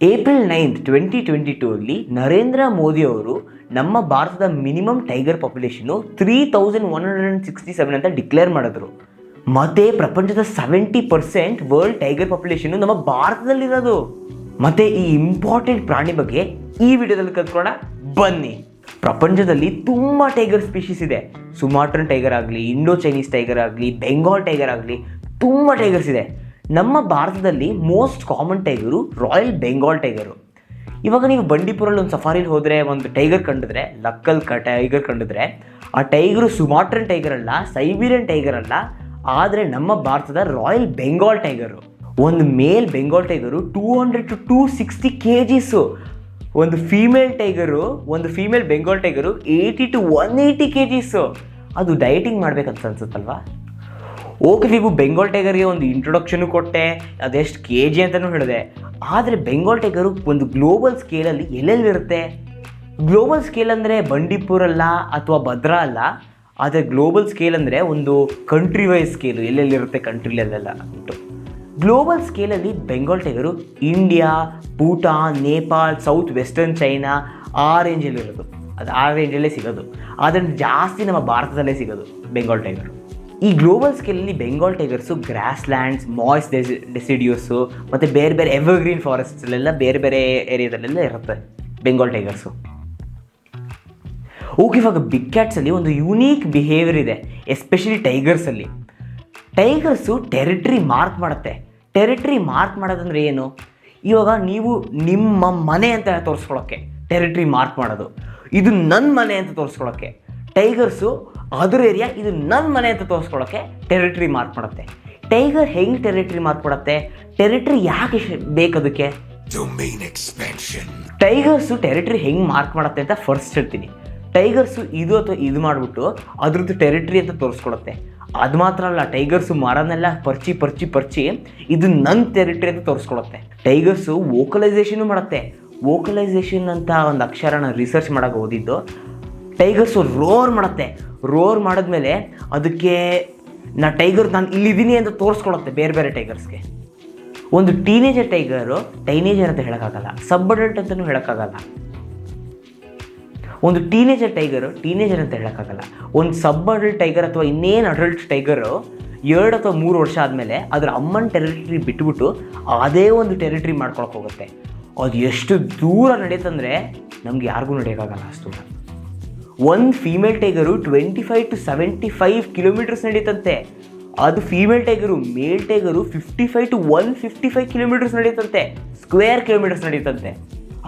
April ninth twenty twenty two ಅಲ್ಲಿ ನರೇಂದ್ರ ಮೋದಿ ಅವರು ನಮ್ಮ ಭಾರತದ minimum tiger population three thousand one hundred and sixty seven ಅಂತ ಡಿಕ್ಲೇರ್ ಮಾಡಿದ್ರು. ಮತ್ತೆ ಪ್ರಪಂಚದ seventy percent world tiger population ನಮ್ಮ ಭಾರತದಲ್ಲಿರೋದು. ಮತ್ತೆ ಈ ಇಂಪಾರ್ಟೆಂಟ್ ಪ್ರಾಣಿ ಬಗ್ಗೆ ಈ ವಿಡಿಯೋದಲ್ಲಿ ಕಲ್ತ್ಕೊಳ್ಳೋಣ. ಬನ್ನಿ. ಪ್ರಪಂಚದಲ್ಲಿ ತುಂಬ ಟೈಗರ್ ಸ್ಪೀಶೀಸ್ ಇದೆ. ಸುಮಾಟ್ರನ್ ಟೈಗರ್ ಆಗಲಿ, ಇಂಡೋ ಚೈನೀಸ್ ಟೈಗರ್ ಆಗಲಿ, ಬೆಂಗಾಲ್ ಟೈಗರ್ ಆಗಲಿ, ತುಂಬ ಟೈಗರ್ಸ್ ಇದೆ. ನಮ್ಮ ಭಾರತದಲ್ಲಿ most common tiger royal Bengal tiger ಇವಾಗ ನೀವು ಬಂಡೀಪುರಲ್ಲಿ ಒಂದು ಸಫಾರಿಲಿ ಹೋದರೆ, ಒಂದು ಟೈಗರ್ ಕಂಡಿದ್ರೆ, ಲಕ್ಕಲ್ ಕ ಟೈಗರ್ ಕಂಡಿದ್ರೆ, ಆ ಟೈಗರು ಸುಮಾಟ್ರನ್ ಟೈಗರ್ ಅಲ್ಲ, ಸೈಬೀರಿಯನ್ ಟೈಗರ್ ಅಲ್ಲ, ಆದರೆ ನಮ್ಮ ಭಾರತದ ರಾಯಲ್ ಬೆಂಗಾಲ್ ಟೈಗರು ಒಂದು male Bengal tiger two hundred to two sixty K Gs ಒಂದು ಫೀಮೇಲ್ ಟೈಗರು ಒಂದು female Bengal tiger eighty to one eighty K Gs ಅದು ಡಯಟಿಂಗ್ ಮಾಡ್ಬೇಕಂತ ಅನ್ಸುತ್ತಲ್ವಾ? ಓಕೆ ನೀವು ಬೆಂಗಾಲ್ ಟೈಗರ್ಗೆ ಒಂದು ಇಂಟ್ರೊಡಕ್ಷನು ಕೊಟ್ಟೆ, ಅದೆಷ್ಟು ಕೆ ಜಿ ಅಂತಲೂ ಹೇಳಿದೆ. ಆದರೆ ಬೆಂಗಾಲ್ ಟೈಗರು ಒಂದು ಗ್ಲೋಬಲ್ ಸ್ಕೇಲಲ್ಲಿ ಎಲ್ಲೆಲ್ಲಿರುತ್ತೆ? ಗ್ಲೋಬಲ್ ಸ್ಕೇಲ್ ಅಂದರೆ ಬಂಡೀಪುರ ಅಲ್ಲ ಅಥವಾ ಭದ್ರಾ ಅಲ್ಲ, ಆದರೆ ಗ್ಲೋಬಲ್ ಸ್ಕೇಲ್ ಅಂದರೆ ಒಂದು ಕಂಟ್ರಿ ವೈಸ್ ಸ್ಕೇಲು ಎಲ್ಲೆಲ್ಲಿರುತ್ತೆ ಕಂಟ್ರಿಲೆಲ್ಲ ಉಂಟು global ಸ್ಕೇಲಲ್ಲಿ Bengal tiger India Bhutan Nepal south western China ಆ ರೇಂಜಲ್ಲಿರೋದು ಅದು ಆ ರೇಂಜಲ್ಲೇ ಸಿಗೋದು. ಆದರೆ ಜಾಸ್ತಿ ನಮ್ಮ ಭಾರತದಲ್ಲೇ ಸಿಗೋದು ಬೆಂಗಾಲ್ ಟೈಗರು ಈ ಗ್ಲೋಬಲ್ ಸ್ಕೇಲಲ್ಲಿ Bengal tigers grasslands moist ಡೆಸಿ ಡೆಸಿಡ್ಯೂಸು ಮತ್ತು ಬೇರೆ ಬೇರೆ ಎವರ್ಗ್ರೀನ್ ಫಾರೆಸ್ಟ್ಸಲ್ಲೆಲ್ಲ ಬೇರೆ ಬೇರೆ ಏರಿಯಾದಲ್ಲೆಲ್ಲ ಇರುತ್ತೆ ಬೆಂಗಾಲ್ ಟೈಗರ್ಸು ಓಕೆ ಇವಾಗ ಬಿಗ್ ಕ್ಯಾಟ್ಸಲ್ಲಿ ಒಂದು ಯುನೀಕ್ ಬಿಹೇವಿಯರ್ ಇದೆ ಎಸ್ಪೆಷಲಿ ಟೈಗರ್ಸಲ್ಲಿ ಟೈಗರ್ಸು ಟೆರಿಟ್ರಿ ಮಾರ್ಕ್ ಮಾಡುತ್ತೆ. ಟೆರಿಟ್ರಿ ಮಾರ್ಕ್ ಮಾಡೋದಂದ್ರೆ ಏನು? ಇವಾಗ ನೀವು ನಿಮ್ಮ ಮನೆ ಅಂತ ತೋರಿಸ್ಕೊಳ್ಳೋಕ್ಕೆ ಟೆರಿಟ್ರಿ ಮಾರ್ಕ್ ಮಾಡೋದು. ಇದು ನನ್ನ ಮನೆ ಅಂತ ತೋರಿಸ್ಕೊಳ್ಳೋಕ್ಕೆ ಟೈಗರ್ಸು ಅದರ್ ಏರಿಯಾ ಇದು ನನ್ನ ಮನೆ ಅಂತ ತೋರಿಸ್ಕೊಳ್ಳೋಕ್ಕೆ ಟೆರಿಟ್ರಿ ಮಾರ್ಕ್ ಮಾಡುತ್ತೆ ಟೈಗರ್ ಹೆಂಗೆ ಟೆರಿಟ್ರಿ ಮಾರ್ಕ್ ಮಾಡುತ್ತೆ ಟೆರಿಟ್ರಿ ಯಾಕೆ ಬೇಕದಕ್ಕೆ. ಟೈಗರ್ಸು ಟೆರಿಟರಿ ಹೆಂಗೆ ಮಾರ್ಕ್ ಮಾಡುತ್ತೆ ಅಂತ ಫಸ್ಟ್ ಹೇಳ್ತೀನಿ. ಟೈಗರ್ಸು ಇದು ಅಥವಾ ಇದು ಮಾಡಿಬಿಟ್ಟು ಅದ್ರದ್ದು ಟೆರಿಟರಿ ಅಂತ ತೋರಿಸ್ಕೊಡುತ್ತೆ ಅದು ಮಾತ್ರ ಅಲ್ಲ ಟೈಗರ್ಸು ಮರನೆಲ್ಲ ಪರ್ಚಿ ಪರ್ಚಿ ಪರ್ಚಿ ಇದು ನನ್ನ ಟೆರಿಟರಿ ಅಂತ ತೋರಿಸ್ಕೊಡುತ್ತೆ ಟೈಗರ್ಸು ವೋಕಲೈಸೇಷನು ಮಾಡುತ್ತೆ. ವೋಕಲೈಸೇಷನ್ ಅಂತ ಒಂದು ಅಕ್ಷರನ ರಿಸರ್ಚ್ ಮಾಡೋಕೆ ಓದಿದ್ದು ಟೈಗರ್ಸು ರೋರ್ ಮಾಡುತ್ತೆ. ರೋರ್ ಮಾಡಿದ್ಮೇಲೆ ಅದಕ್ಕೆ ನಾ ಟೈಗರ್ ನಾನು ಇಲ್ಲಿದ್ದೀನಿ ಅಂತ ತೋರಿಸ್ಕೊಳುತ್ತೆ ಬೇರೆ ಬೇರೆ ಟೈಗರ್ಸ್ಗೆ ಒಂದು ಟೀನೇಜರ್ ಟೈಗರು ಟೈನೇಜರ್ ಅಂತ ಹೇಳೋಕ್ಕಾಗಲ್ಲ ಸಬ್ ಅಡಲ್ಟ್ ಅಂತಲೂ ಹೇಳೋಕ್ಕಾಗಲ್ಲ. ಒಂದು ಟೀನೇಜರ್ ಟೈಗರು ಟೀನೇಜರ್ ಅಂತ ಹೇಳೋಕ್ಕಾಗಲ್ಲ. ಒಂದು ಸಬ್ ಅಡಲ್ಟ್ ಟೈಗರ್ ಅಥವಾ ಇನ್ನೇನು ಅಡಲ್ಟ್ ಟೈಗರು ಎರಡು ಅಥವಾ ಮೂರು ವರ್ಷ ಆದಮೇಲೆ ಅದರ ಅಮ್ಮನ ಟೆರಿಟರಿ ಬಿಟ್ಬಿಟ್ಟು ಅದೇ ಒಂದು ಟೆರಿಟರಿ ಮಾಡ್ಕೊಳಕ್ಕೆ ಹೋಗುತ್ತೆ. ಅದು ಎಷ್ಟು ದೂರ ನಡೆಯುತ್ತಂದರೆ ನಮ್ಗೆ ಯಾರಿಗೂ ನಡೆಯೋಕ್ಕಾಗಲ್ಲ ಅಷ್ಟು ಒಂದು female tiger twenty five to seventy five kilometres ನಡೀತಂತೆ. ಅದು female tiger male tiger fifty five to one fifty five kilometres ನಡೀತಂತೆ. Square kilometres ನಡೀತಂತೆ.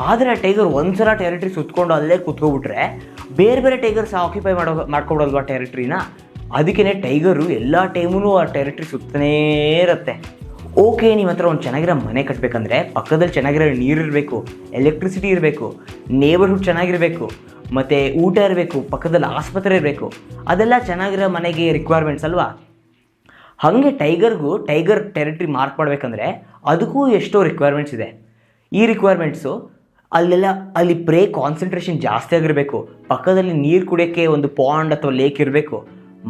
ಆದರೆ ಆ ಟೈಗರ್ ಒಂದ್ಸಲ ಟೆರಿಟ್ರಿ ಸುತ್ಕೊಂಡು ಅಲ್ಲೇ ಕುತ್ಕೊಬಿಟ್ರೆ ಬೇರೆ ಬೇರೆ ಟೈಗರ್ಸ್ ಆಕ್ಯುಪೈ ಮಾಡೋ ಮಾಡ್ಕೊಬಿಡಲ್ವಾ ಟೆರಿಟ್ರಿನ ಅದಕ್ಕೇ ಟೈಗರು ಎಲ್ಲ ಟೈಮೂ ಆ ಟೆರಿಟ್ರಿ ಸುತ್ತನೇ ಇರುತ್ತೆ. ಓಕೆ ನಿಮ್ಮ ಹತ್ರ ಒಂದು ಚೆನ್ನಾಗಿರೋ ಮನೆ ಕಟ್ಟಬೇಕಂದ್ರೆ ಪಕ್ಕದಲ್ಲಿ ಚೆನ್ನಾಗಿರೋ ನೀರು ಇರಬೇಕು ಎಲೆಕ್ಟ್ರಿಸಿಟಿ ಇರಬೇಕು ನೇಬರ್ಹುಡ್ ಚೆನ್ನಾಗಿರಬೇಕು. ಮತ್ತು ಊಟ ಇರಬೇಕು, ಪಕ್ಕದಲ್ಲಿ ಆಸ್ಪತ್ರೆ ಇರಬೇಕು, ಅದೆಲ್ಲ ಚೆನ್ನಾಗಿರೋ ಮನೆಗೆ ರಿಕ್ವೈರ್ಮೆಂಟ್ಸ್ ಅಲ್ವಾ? ಹಾಗೆ ಟೈಗರ್ಗೂ ಟೈಗರ್ ಟೆರಿಟ್ರಿ ಮಾರ್ಕ್ ಮಾಡಬೇಕಂದ್ರೆ ಅದಕ್ಕೂ ಎಷ್ಟೋ ರಿಕ್ವೈರ್ಮೆಂಟ್ಸ್ ಇದೆ. ಈ ರಿಕ್ವೈರ್ಮೆಂಟ್ಸು ಅಲ್ಲೆಲ್ಲ, ಅಲ್ಲಿ ಪ್ರೇ ಕಾನ್ಸಂಟ್ರೇಷನ್ ಜಾಸ್ತಿ ಆಗಿರಬೇಕು, ಪಕ್ಕದಲ್ಲಿ ನೀರು ಕುಡಿಯೋಕ್ಕೆ ಒಂದು ಪಾಂಡ್ ಅಥವಾ ಲೇಕ್ ಇರಬೇಕು,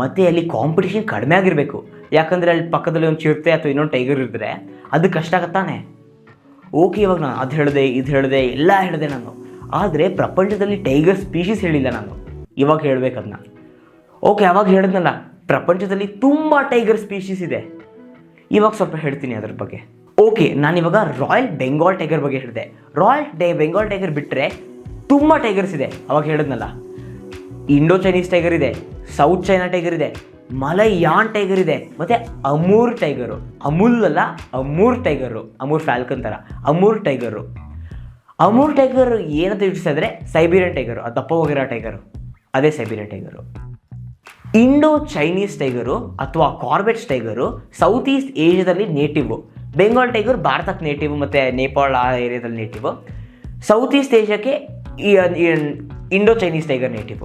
ಮತ್ತು ಅಲ್ಲಿ ಕಾಂಪಿಟೇಷನ್ ಕಡಿಮೆ ಆಗಿರಬೇಕು. ಯಾಕಂದರೆ ಅಲ್ಲಿ ಪಕ್ಕದಲ್ಲಿ ಒಂದು ಚಿರತೆ ಅಥವಾ ಇನ್ನೊಂದು ಟೈಗರ್ ಇದ್ದರೆ ಅದು ಕಷ್ಟ ಆಗತ್ತಾನೆ ಓಕೆ ಇವಾಗ ನಾನು ಅದು ಹೇಳಿದೆ, ಇದು ಹೇಳಿದೆ, ಎಲ್ಲ ಹೇಳಿದೆ ನಾನು. ಆದರೆ ಪ್ರಪಂಚದಲ್ಲಿ ಟೈಗರ್ ಸ್ಪೀಶೀಸ್ ಹೇಳಿಲ್ಲ ನಾನು. ಇವಾಗ ಹೇಳಬೇಕದನ್ನ ಓಕೆ ಅವಾಗ ಹೇಳಿದ್ನಲ್ಲ, ಪ್ರಪಂಚದಲ್ಲಿ ತುಂಬ ಟೈಗರ್ ಸ್ಪೀಶೀಸ್ ಇದೆ. ಇವಾಗ ಸ್ವಲ್ಪ ಹೇಳ್ತೀನಿ ಅದ್ರ ಬಗ್ಗೆ. ಓಕೆ ನಾನು ಇವಾಗ ರಾಯಲ್ ಬೆಂಗಾಲ್ ಟೈಗರ್ ಬಗ್ಗೆ ಹೇಳಿದೆ. ರಾಯಲ್ ಡೇ ಬೆಂಗಾಲ್ ಟೈಗರ್ ಬಿಟ್ಟರೆ ತುಂಬ ಟೈಗರ್ಸ್ ಇದೆ. ಅವಾಗ ಹೇಳಿದ್ನಲ್ಲ. ಇಂಡೋ ಚೈನೀಸ್ ಟೈಗರ್ ಇದೆ ಸೌತ್ ಚೈನಾ ಟೈಗರ್ ಇದೆ ಮಲಯಾನ್ ಟೈಗರ್ ಇದೆ, ಮತ್ತು ಅಮೂರ್ ಟೈಗರು ಅಮುಲ್ ಅಲ್ಲ ಅಮೂರ್ ಟೈಗರು ಅಮೂರ್ ಫ್ಯಾಲ್ಕನ್ ಥರ ಅಮೂರ್ ಟೈಗರು ಅಮೂರ್ ಟೈಗರ್ ಏನಂತ ಯೋಚಿಸಿದ್ರೆ ಸೈಬೀರಿಯನ್ ಟೈಗರು ಅದು ದಪ್ಪ ಹೋಗಿರೋ ಟೈಗರು, ಅದೇ Siberian tiger. Indo Chinese tiger ಅಥವಾ ಕಾರ್ಬೆಟ್ಸ್ ಟೈಗರು ಸೌತ್ ಈಸ್ಟ್ ಏಷ್ಯಾದಲ್ಲಿ ನೇಟಿವ್. ಬೆಂಗಾಲ್ ಟೈಗರ್ ಭಾರತಕ್ಕೆ ನೇಟಿವ್ ಮತ್ತು ನೇಪಾಳ ಆ ಏರಿಯಾದಲ್ಲಿ ನೇಟಿವ್. ಸೌತ್ ಈಸ್ಟ್ ಏಷ್ಯಾಕ್ಕೆ Indo Chinese tiger native.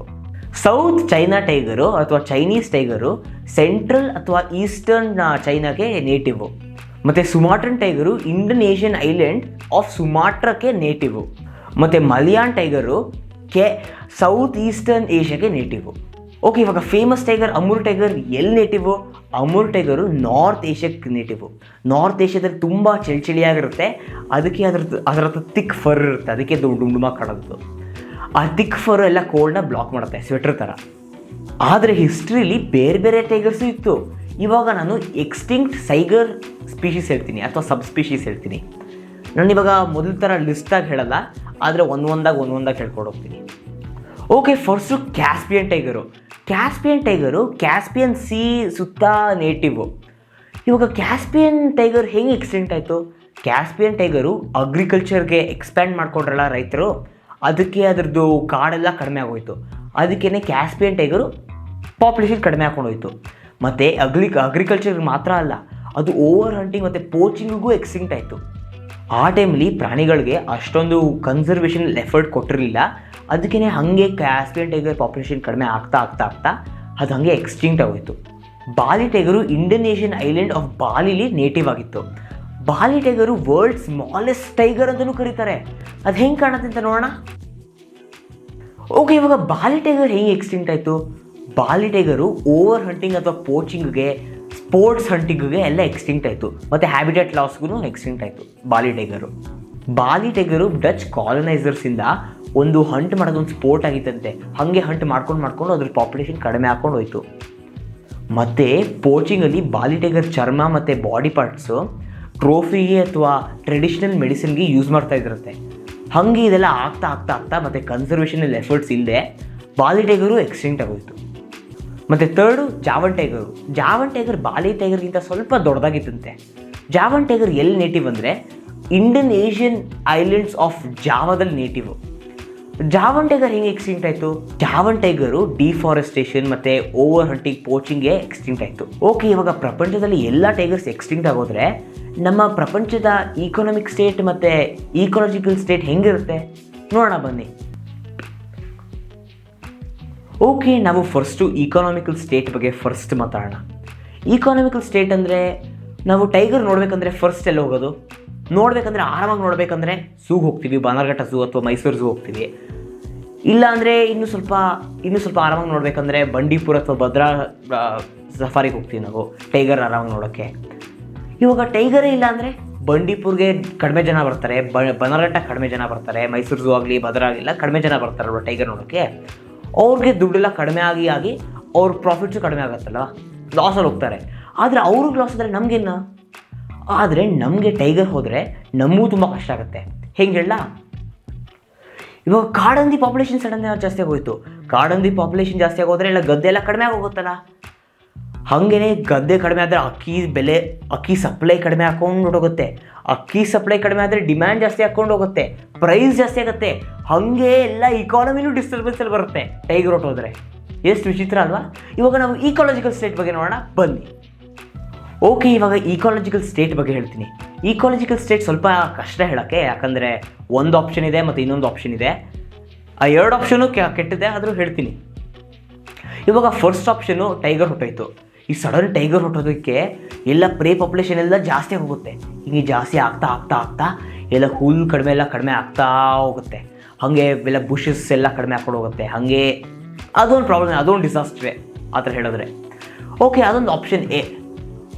South China tiger ಅಥವಾ ಚೈನೀಸ್ ಟೈಗರು ಸೆಂಟ್ರಲ್ ಅಥವಾ ಈಸ್ಟರ್ನ್ ಚೈನಾಗೆ ನೇಟಿವ್. ಮತ್ತು Sumatran tiger Indonesian island of ಸುಮಾಟ್ರಕ್ಕೆ native. ಮತ್ತು ಮಲಿಯಾನ್ ಟೈಗರು ಕೆ, ಸೌತ್ ಈಸ್ಟರ್ನ್ ಏಷ್ಯಾಗೆ ನೇಟಿವ್. ಓಕೆ, ಇವಾಗ ಫೇಮಸ್ ಟೈಗರ್ ಅಮೂರ್ ಟೈಗರ್ ಎಲ್ಲಿ ನೇಟಿವ್? ಅಮೂರ್ ಟೈಗರು ನಾರ್ತ್ ಏಷ್ಯಾಕ್ಕೆ ನೇಟಿವು. ನಾರ್ತ್ ಏಷ್ಯಾದಲ್ಲಿ ತುಂಬ ಚಳಿ ಚಳಿಯಾಗಿರುತ್ತೆ ಅದಕ್ಕೆ ಅದ್ರದ್ದು ಅದರ ತಿಕ್ ಫರ್ ಇರುತ್ತೆ. ಅದಕ್ಕೆ ಡುಂಡುಮಾಗಿ ಕಾಣೋದು ಆ ತಿಕ್ ಫರ್ ಎಲ್ಲ ಕೋಲ್ಡ್ನ ಬ್ಲಾಕ್ ಮಾಡುತ್ತೆ, ಸ್ವೆಟರ್ ಥರ. ಆದರೆ ಹಿಸ್ಟ್ರಿಲಿ ಬೇರೆ ಬೇರೆ ಟೈಗರ್ಸು ಇತ್ತು. ಇವಾಗ ನಾನು ಎಕ್ಸ್ಟಿಂಕ್ಟ್ ಸೈಗರ್ ಸ್ಪೀಶೀಸ್ ಹೇಳ್ತೀನಿ ಅಥವಾ ಸಬ್ ಸ್ಪೀಶೀಸ್ ಹೇಳ್ತೀನಿ. ನಾನು ಇವಾಗ ಮೊದಲ ಥರ ಲಿಸ್ಟಾಗಿ ಹೇಳಲ್ಲ, ಆದರೆ ಒಂದೊಂದಾಗಿ ಒಂದೊಂದಾಗಿ ಹೇಳ್ಕೊಂಡು ಹೋಗ್ತೀನಿ. Okay first Caspian tiger Caspian tiger Caspian Sea ಸುತ್ತ ನೇಟಿವು ಇವಾಗ ಕ್ಯಾಸ್ಪಿಯನ್ ಟೈಗರ್ ಹೆಂಗೆ ಎಕ್ಸ್ಟೆಂಟ್ ಆಯಿತು? ಕ್ಯಾಸ್ಪಿಯನ್ ಟೈಗರು ಅಗ್ರಿಕಲ್ಚರ್ಗೆ ಎಕ್ಸ್ಪ್ಯಾಂಡ್ ಮಾಡ್ಕೊಂಡ್ರಲ್ಲ ರೈತರು, ಅದಕ್ಕೆ ಅದರದ್ದು ಕಾಡೆಲ್ಲ ಕಡಿಮೆ ಆಗೋಯ್ತು. ಅದಕ್ಕೇ ಕ್ಯಾಸ್ಪಿಯನ್ ಟೈಗರು ಪಾಪ್ಯುಲೇಷನ್ ಕಡಿಮೆ ಹಾಕೊಂಡು ಹೋಯಿತು. ಮತ್ತು ಅಗ್ರಿ ಅಗ್ರಿಕಲ್ಚರ್ ಮಾತ್ರ ಅಲ್ಲ ಅದು ಓವರ್ ಹಂಟಿಂಗ್ ಮತ್ತು ಪೋಚಿಂಗಿಗೂ ಎಕ್ಸ್ಟಿಂಕ್ಟ್ ಆಯಿತು. ಆ ಟೈಮಲ್ಲಿ ಪ್ರಾಣಿಗಳಿಗೆ ಅಷ್ಟೊಂದು ಕನ್ಸರ್ವೇಷನ್ ಎಫರ್ಟ್ ಕೊಟ್ಟಿರಲಿಲ್ಲ. ಅದಕ್ಕೇ ಹಾಗೆ ಕ್ಯಾಸ್ಪಿಯನ್ ಟೈಗರ್ ಪಾಪ್ಯುಲೇಷನ್ ಕಡಿಮೆ ಆಗ್ತಾ ಆಗ್ತಾ ಆಗ್ತಾ ಅದು ಹಾಗೆ ಎಕ್ಸ್ಟಿಂಕ್ಟ್ ಆಗೋಯಿತು. Bali tiger Indonesian island of ಬಾಲಿಲಿ native ಆಗಿತ್ತು. Bali tiger world smallest tiger ಅಂತಲೂ ಕರೀತಾರೆ. ಅದು ಹೆಂಗೆ ಕಾಣುತ್ತೆ ಅಂತ ನೋಡೋಣ? ಓಕೆ ಇವಾಗ ಬಾಲಿ ಟೈಗರ್ ಹೆಂಗೆ ಎಕ್ಸ್ಟಿಂಕ್ಟ್ ಆಯಿತು? ಬಾಲಿ ಟೈಗರು ಓವರ್ ಹಂಟಿಂಗ್ ಅಥವಾ ಪೋಚಿಂಗ್ಗೆ ಸ್ಪೋರ್ಟ್ಸ್ ಹಂಟಿಂಗ್ಗೆ ಎಲ್ಲ ಎಕ್ಸ್ಟಿಂಕ್ಟ್ ಆಯಿತು. ಮತ್ತು ಹ್ಯಾಬಿಟೇಟ್ ಲಾಸ್ಗೂ ಎಕ್ಸ್ಟಿಂಕ್ಟ್ ಆಯಿತು Bali tiger Bali tiger Dutch ಕಾಲನೈಸರ್ಸಿಂದ ಒಂದು ಹಂಟ್ ಮಾಡೋದೊಂದು ಸ್ಪೋರ್ಟ್ ಆಗಿತ್ತಂತೆ. ಹಾಗೆ ಹಂಟ್ ಮಾಡ್ಕೊಂಡು ಮಾಡ್ಕೊಂಡು ಅದ್ರ ಪಾಪ್ಯುಲೇಷನ್ ಕಡಿಮೆ ಹಾಕೊಂಡು ಹೋಯಿತು. ಮತ್ತು ಪೋಚಿಂಗಲ್ಲಿ ಬಾಲಿ ಟೈಗರ್ ಚರ್ಮ ಮತ್ತು ಬಾಡಿ ಪಾರ್ಟ್ಸು ಟ್ರೋಫಿಗೆ ಅಥವಾ ಟ್ರೆಡಿಷ್ನಲ್ ಮೆಡಿಸಿನ್ಗೆ ಯೂಸ್ ಮಾಡ್ತಾ ಇದ್ರಂತೆ. ಹಾಗೆ ಇದೆಲ್ಲ ಆಗ್ತಾ ಆಗ್ತಾ ಆಗ್ತಾ ಮತ್ತು ಕನ್ಸರ್ವೇಷನಲ್ ಎಫರ್ಟ್ಸ್ ಇಲ್ಲದೆ ಬಾಲಿ ಟೈಗರು ಎಕ್ಸ್ಟಿಂಕ್ಟ್ ಆಗೋಯ್ತು. ಮತ್ತು third Javan tiger. Javan tiger Bali ಟೈಗರ್ಗಿಂತ ಸ್ವಲ್ಪ ದೊಡ್ಡದಾಗಿತ್ತಂತೆ. ಜಾವನ್ ಟೈಗರ್ ಎಲ್ಲಿ ನೇಟಿವ್ ಅಂದರೆ ಇಂಡಿಯನ್ ಏಷ್ಯನ್ ಐಲ್ಯಾಂಡ್ಸ್ ಆಫ್ ಜಾವದಲ್ಲಿ ನೇಟಿವ್ ಜಾವನ್ ಟೈಗರ್ ಹೆಂಗೆ ಎಕ್ಸ್ಟಿಂಕ್ಟ್ ಆಯಿತು? ಜಾವನ್ ಟೈಗರು ಡಿಫಾರೆಸ್ಟೇಷನ್ ಮತ್ತು ಓವರ್ ಹಂಟಿಂಗ್ ಪೋಚಿಂಗ್ಗೆ ಎಕ್ಸ್ಟಿಂಕ್ಟ್ ಆಯಿತು. ಓಕೆ ಇವಾಗ ಪ್ರಪಂಚದಲ್ಲಿ ಎಲ್ಲ ಟೈಗರ್ಸ್ ಎಕ್ಸ್ಟಿಂಕ್ಟ್ ಆಗೋದ್ರೆ ನಮ್ಮ ಪ್ರಪಂಚದ ಇಕೋನಾಮಿಕ್ ಸ್ಟೇಟ್ ಮತ್ತು ಈಕೋಲಾಜಿಕಲ್ ಸ್ಟೇಟ್ ಹೆಂಗಿರುತ್ತೆ? ನೋಡೋಣ ಬನ್ನಿ. ಓಕೆ, ನಾವು ಫಸ್ಟು ಇಕಾನಾಮಿಕಲ್ ಸ್ಟೇಟ್ ಬಗ್ಗೆ ಫಸ್ಟ್ ಮಾತಾಡೋಣ. ಇಕಾನಮಿಕಲ್ ಸ್ಟೇಟ್ ಅಂದರೆ ನಾವು ಟೈಗರ್ ನೋಡಬೇಕಂದ್ರೆ ಫಸ್ಟ್ ಎಲ್ಲ ಹೋಗೋದು? ನೋಡಬೇಕಂದ್ರೆ ಆರಾಮಾಗಿ ನೋಡಬೇಕಂದ್ರೆ ಝೂ ಹೋಗ್ತೀವಿ, ಬಾನರ್ಘಟ್ಟ ಝೂ ಅಥವಾ ಮೈಸೂರು ಝೂ ಹೋಗ್ತೀವಿ. ಇಲ್ಲ ಅಂದರೆ ಇನ್ನೂ ಸ್ವಲ್ಪ ಇನ್ನೂ ಸ್ವಲ್ಪ ಆರಾಮಾಗಿ ನೋಡಬೇಕಂದ್ರೆ ಬಂಡೀಪುರ ಅಥವಾ ಭದ್ರಾ ಸಫಾರಿಗೆ ಹೋಗ್ತೀವಿ ನಾವು ಟೈಗರ್ ಆರಾಮಾಗಿ ನೋಡೋಕ್ಕೆ. ಇವಾಗ ಟೈಗರೇ ಇಲ್ಲ ಅಂದರೆ ಬಂಡೀಪುರ್ಗೆ ಕಡಿಮೆ ಜನ ಬರ್ತಾರೆ, ಬ, ಬನರಘಟ್ಟ ಕಡಿಮೆ ಜನ ಬರ್ತಾರೆ, ಮೈಸೂರು ಝೂ ಆಗಲಿ, ಭದ್ರಾ ಆಗಲಿಲ್ಲ ಕಡಿಮೆ ಜನ ಬರ್ತಾರಲ್ವ ಟೈಗರ್ ನೋಡೋಕ್ಕೆ? ಅವ್ರಿಗೆ ದುಡ್ಡೆಲ್ಲ ಕಡಿಮೆ ಆಗಿ ಆಗಿ ಅವ್ರ ಪ್ರಾಫಿಟ್ಸು ಕಡಿಮೆ ಆಗುತ್ತಲ್ಲ ಲಾಸಲ್ಲಿ ಹೋಗ್ತಾರೆ. ಆದರೆ ಅವ್ರಿಗೆ ಲಾಸ್ ಆದರೆ ನಮಗಿನ್ನ? ಆದರೆ ನಮಗೆ ಟೈಗರ್ ಹೋದರೆ ನಮಗೂ ತುಂಬ ಕಷ್ಟ ಆಗುತ್ತೆ. ಹೆಂಗೆ ಹೇಳ? ಇವಾಗ ಕಾಡಂದಿ ಪಾಪ್ಯುಲೇಷನ್ ಸಡನ್ ಜಾಸ್ತಿ ಆಗೋಯ್ತು? ಕಾಡಂದಿ ಪಾಪ್ಯುಲೇಷನ್ ಜಾಸ್ತಿ ಆಗೋದ್ರೆ ಇಲ್ಲ ಗದ್ದೆ ಎಲ್ಲ ಕಡಿಮೆ ಆಗೋಗುತ್ತಲ್ಲ? ಹಾಗೇನೆ ಗದ್ದೆ ಕಡಿಮೆ ಆದರೆ ಅಕ್ಕಿ ಬೆಲೆ, ಅಕ್ಕಿ ಸಪ್ಲೈ ಕಡಿಮೆ ಹಾಕೊಂಡು ಹೊರಟೋಗುತ್ತೆ. ಅಕ್ಕಿ ಸಪ್ಲೈ ಕಡಿಮೆ ಆದರೆ ಡಿಮ್ಯಾಂಡ್ ಜಾಸ್ತಿ ಹಾಕ್ಕೊಂಡು ಹೋಗುತ್ತೆ ಪ್ರೈಸ್ ಜಾಸ್ತಿ ಆಗುತ್ತೆ. ಹಾಗೆ ಎಲ್ಲ ಇಕಾನಮಿನೂ ಡಿಸ್ಟರ್ಬೆನ್ಸಲ್ಲಿ ಬರುತ್ತೆ. ಟೈಗರ್ ಹೋದರೆ. ಎಷ್ಟು ವಿಚಿತ್ರ ಅಲ್ವಾ? ಇವಾಗ ನಾವು ಈಕಾಲಜಿಕಲ್ ಸ್ಟೇಟ್ ಬಗ್ಗೆ ನೋಡೋಣ, ಬನ್ನಿ. ಓಕೆ ಇವಾಗ ಈಕಾಲಜಿಕಲ್ ಸ್ಟೇಟ್ ಬಗ್ಗೆ ಹೇಳ್ತೀನಿ. ಈಕಾಲಜಿಕಲ್ ಸ್ಟೇಟ್ ಸ್ವಲ್ಪ ಕಷ್ಟ ಹೇಳೋಕ್ಕೆ, ಯಾಕಂದರೆ ಒಂದು ಆಪ್ಷನ್ ಇದೆ ಮತ್ತು ಇನ್ನೊಂದು ಆಪ್ಷನ್ ಇದೆ. ಆ ಎರಡು ಆಪ್ಷನು ಕೆಟ್ಟಿದೆ ಆದರೂ ಹೇಳ್ತೀನಿ. ಇವಾಗ ಫಸ್ಟ್ ಆಪ್ಷನ್ನು ಟೈಗರ್ ಹೊಟ್ಟೋಯ್ತು ಈ ಸಡನ್ ಟೈಗರ್ ಹೊಟ್ಟೋದಕ್ಕೆ ಎಲ್ಲ ಪ್ರೇ ಪಾಪ್ಯುಲೇಷನ್ ಎಲ್ಲ ಜಾಸ್ತಿ ಹೋಗುತ್ತೆ. ಹಿಂಗೆ ಜಾಸ್ತಿ ಆಗ್ತಾ ಆಗ್ತಾ ಆಗ್ತಾ ಎಲ್ಲ ಹುಲ್ ಕಡಿಮೆ ಎಲ್ಲ ಕಡಿಮೆ ಆಗ್ತಾ ಹೋಗುತ್ತೆ. ಹಾಗೆ ಎಲ್ಲ ಬುಷಸ್ ಎಲ್ಲ ಕಡಿಮೆ ಹಾಕೊಂಡು ಹೋಗುತ್ತೆ. ಹಾಗೆ ಅದೊಂದು ಪ್ರಾಬ್ಲಮ್ ಅದೊಂದು ಡಿಸಾಸ್ಟ್ರೇ ಆ ಥರ ಹೇಳಿದ್ರೆ. ಓಕೆ ಅದೊಂದು ಆಪ್ಷನ್ ಎ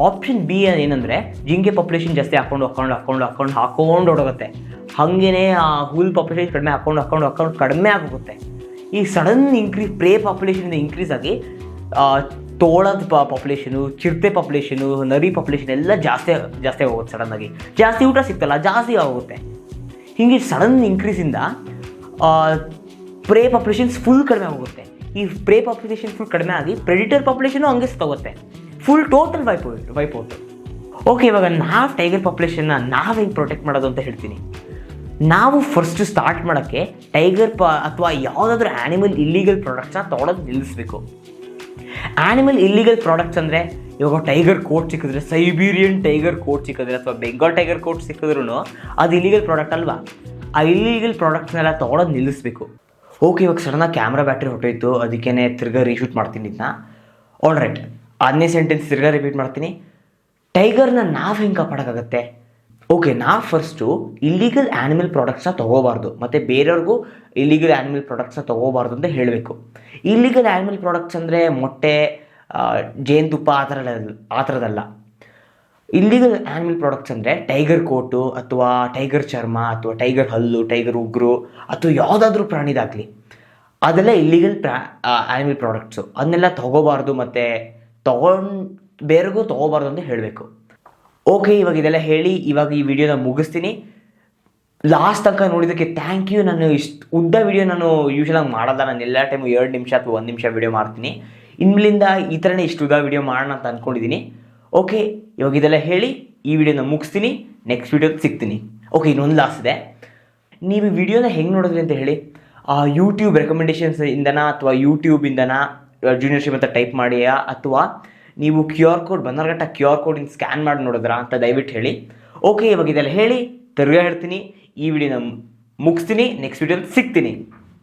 ಆಪ್ಷನ್ ಬಿ ಏನಂದರೆ ಜಿಂಕೆ ಪಾಪ್ಯುಲೇಷನ್ ಜಾಸ್ತಿ ಹಾಕೊಂಡು ಹಾಕೊಂಡು ಹಾಕೊಂಡು ಹಾಕೊಂಡು ಹಾಕೊಂಡು ಹೊಡೋಗುತ್ತೆ ಹಾಗೇ ಆ ಹುಲ್ ಪಾಪ್ಯುಲೇಷನ್ ಕಡಿಮೆ ಹಾಕೊಂಡು ಹಾಕೊಂಡು ಹಾಕೊಂಡು ಕಡಿಮೆ ಆಗೋಗುತ್ತೆ. ಈ sudden increase prey population increase ಆಗಿ ಆ, ಪ ಪಾಪ್ಯುಲೇಷನು ಚಿರತೆ ಪಾಪ್ಯುಲೇಷನು ನರಿ ಪಾಪ್ಯುಲೇಷನ್ ಎಲ್ಲ ಜಾಸ್ತಿ ಜಾಸ್ತಿ ಆಗೋಗುತ್ತೆ ಸಡನ್ನಾಗಿ ಜಾಸ್ತಿ ಊಟ ಸಿಗ್ತಲ್ಲ ಜಾಸ್ತಿ ಆಗುತ್ತೆ. ಹೀಗೆ ಸಡನ್ ಇನ್ಕ್ರೀಸಿಂದ ಪ್ರೇ ಪಾಪ್ಯುಲೇಷನ್ಸ್ ಫುಲ್ ಕಡಿಮೆ ಆಗುತ್ತೆ. ಈ ಪ್ರೇ ಪಾಪ್ಯುಲೇಷನ್ ಫುಲ್ ಕಡಿಮೆ ಆಗಿ ಪ್ರೆಡಿಟರ್ ಪಾಪ್ಯುಲೇಷನು ಹಂಗೆ ತಗೋತ್ತೆ full total wipe wipe out okay ಇವಾಗ ನಾವು ಟೈಗರ್ ಪಾಪ್ಯುಲೇಷನ್ನ ನಾವು ಹೆಂಗೆ ಪ್ರೊಟೆಕ್ಟ್ ಮಾಡೋದು ಅಂತ ಹೇಳ್ತೀನಿ. ನಾವು ಫಸ್ಟ್ ಸ್ಟಾರ್ಟ್ ಮಾಡೋಕ್ಕೆ ಟೈಗರ್ ಪ ಅಥವಾ ಯಾವುದಾದ್ರೂ ಆ್ಯನಿಮಲ್ ಇಲ್ಲೀಗಲ್ ಪ್ರಾಡಕ್ಟ್ಸ್ನ ತೊಗೊಳೋದು ನಿಲ್ಲಿಸ್ಬೇಕು ಆ್ಯನಿಮಲ್ ಇಲ್ಲಿಗಲ್ ಪ್ರಾಡಕ್ಟ್ಸ್ ಅಂದರೆ ಇವಾಗ ಟೈಗರ್ ಕೋಟ್ ಸಿಕ್ಕಿದ್ರೆ ಸೈಬೀರಿಯನ್ ಟೈಗರ್ ಕೋಟ್ ಸಿಕ್ಕಿದ್ರೆ ಅಥವಾ ಬೆಂಗಾಲ್ ಟೈಗರ್ ಕೋಟ್ ಸಿಕ್ಕಿದ್ರು ಅದು ಇಲ್ಲಿಗಲ್ ಪ್ರಾಡಕ್ಟ್ ಅಲ್ವಾ? ಆ ಇಲ್ಲಿಗಲ್ ಪ್ರಾಡಕ್ಟ್ಸ್ನೆಲ್ಲ ತೊಗೊಳೋದು ನಿಲ್ಲಿಸ್ಬೇಕು. ಓಕೆ ಇವಾಗ ಸಡನ್ನಾಗಿ ಕ್ಯಾಮ್ರಾ ಬ್ಯಾಟ್ರಿ ಹೊಟ್ಟೋಯ್ತು ಅದಕ್ಕೇ ತಿರ್ಗಾ ರೀಶೂಟ್ ಮಾಡ್ತೀನಿ ಇದನ್ನ ಆಲ್ ರೈಟ್ ಅದನ್ನೇ ಸೆಂಟೆನ್ಸ್ ತಿರ್ಗಾ ರಿಪೀಟ್ ಮಾಡ್ತೀನಿ. ಟೈಗರ್ನ ನಾವು ಹೆಂಗೆ ಕಾಪಾಡೋಕ್ಕಾಗತ್ತೆ? ಓಕೆ ನಾ ಫಸ್ಟು ಇಲ್ಲಿಗಲ್ ಆ್ಯನಿಮಲ್ ಪ್ರಾಡಕ್ಟ್ಸ್ನ ತೊಗೋಬಾರ್ದು. ಮತ್ತು ಬೇರೆಯವ್ರಿಗೂ ಇಲ್ಲಿಗಲ್ ಆ್ಯನಿಮಲ್ ಪ್ರಾಡಕ್ಟ್ಸ್ನ ತೊಗೋಬಾರ್ದು ಅಂತ ಹೇಳಬೇಕು. ಇಲ್ಲಿಗಲ್ ಆ್ಯನಿಮಲ್ ಪ್ರಾಡಕ್ಟ್ಸ್ ಅಂದರೆ ಮೊಟ್ಟೆ ಜೇನುತುಪ್ಪ ಆ ಥರ ಆ ಥರದಲ್ಲ ಇಲ್ಲಿಗಲ್ ಆ್ಯನಿಮಲ್ ಪ್ರಾಡಕ್ಟ್ಸ್ ಅಂದರೆ ಟೈಗರ್ ಕೋಟು ಅಥವಾ ಟೈಗರ್ ಚರ್ಮ ಅಥವಾ ಟೈಗರ್ ಹಲ್ಲು ಟೈಗರ್ ಉಗುರು ಅಥವಾ ಯಾವುದಾದ್ರೂ ಪ್ರಾಣಿದಾಗಲಿ. ಅದೆಲ್ಲ ಇಲ್ಲಿಗಲ್ ಪ್ರಾ ಆ್ಯನಿಮಲ್ ಪ್ರಾಡಕ್ಟ್ಸು ಅದನ್ನೆಲ್ಲ ತೊಗೋಬಾರ್ದು ಮತ್ತು ತೊಗೊಂಡು, ಬೇರೆಗೂ ತೊಗೋಬಾರ್ದು ಅಂತ ಹೇಳಬೇಕು. ಓಕೆ ಇವಾಗ ಇದೆಲ್ಲ ಹೇಳಿ, ಇವಾಗ ಈ ವಿಡಿಯೋನ ಮುಗಿಸ್ತೀನಿ. ಲಾಸ್ಟ್ ತನಕ ನೋಡಿದ್ದಕ್ಕೆ ಥ್ಯಾಂಕ್ ಯು ನಾನು ಇಷ್ಟು ಉದ್ದ ವಿಡಿಯೋ ನಾನು ಯೂಶಲಾಗಿ ಮಾಡಲ್ಲ. ನಾನು ಎಲ್ಲ ಟೈಮು ಎರಡು ನಿಮಿಷ ಅಥವಾ ಒಂದು ನಿಮಿಷ ವಿಡಿಯೋ ಮಾಡ್ತೀನಿ. ಇನ್ಮೇಲಿಂದ ಈ ಥರನೇ ಇಷ್ಟು ಉದ್ದ ವಿಡಿಯೋ ಮಾಡೋಣ ಅಂತ ಅಂದ್ಕೊಂಡಿದ್ದೀನಿ ಓಕೆ ಇವಾಗ ಇದೆಲ್ಲ ಹೇಳಿ, ಈ ವಿಡಿಯೋನ ಮುಗಿಸ್ತೀನಿ. ನೆಕ್ಸ್ಟ್ ವಿಡಿಯೋಗೆ ಸಿಗ್ತೀನಿ. ಓಕೆ ಇನ್ನೊಂದು ಲಾಸ್ಟ್ ಇದೆ. ನೀವು ವಿಡಿಯೋನ ಹೆಂಗೆ ನೋಡಿದ್ರಿ ಅಂತ ಹೇಳಿ ಯೂಟ್ಯೂಬ್ ರೆಕಮೆಂಡೇಷನ್ಸ್ ಇಂದನಾ ಅಥವಾ ಯೂಟ್ಯೂಬಿಂದನ ಜೂನಿಯರ್ಶಿಪ್ ಅಂತ ಟೈಪ್ ಮಾಡಿಯಾ ಅಥವಾ ನೀವು Q R code Bannerghatta Q R ಕೋಡಿನ scan ಮಾಡಿ ನೋಡಿದ್ರಾ ಅಂತ ದಯವಿಟ್ಟು ಹೇಳಿ. ಓಕೆ, ಇವಾಗ ಇದೆಲ್ಲ ಹೇಳಿ, ತಿರ್ಗಾ ಹೇಳ್ತೀನಿ. ಈ ವಿಡಿಯೋನ ಮುಗಿಸ್ತೀನಿ ನೆಕ್ಸ್ಟ್ ವಿಡಿಯೋಲಿ ಸಿಗ್ತೀನಿ.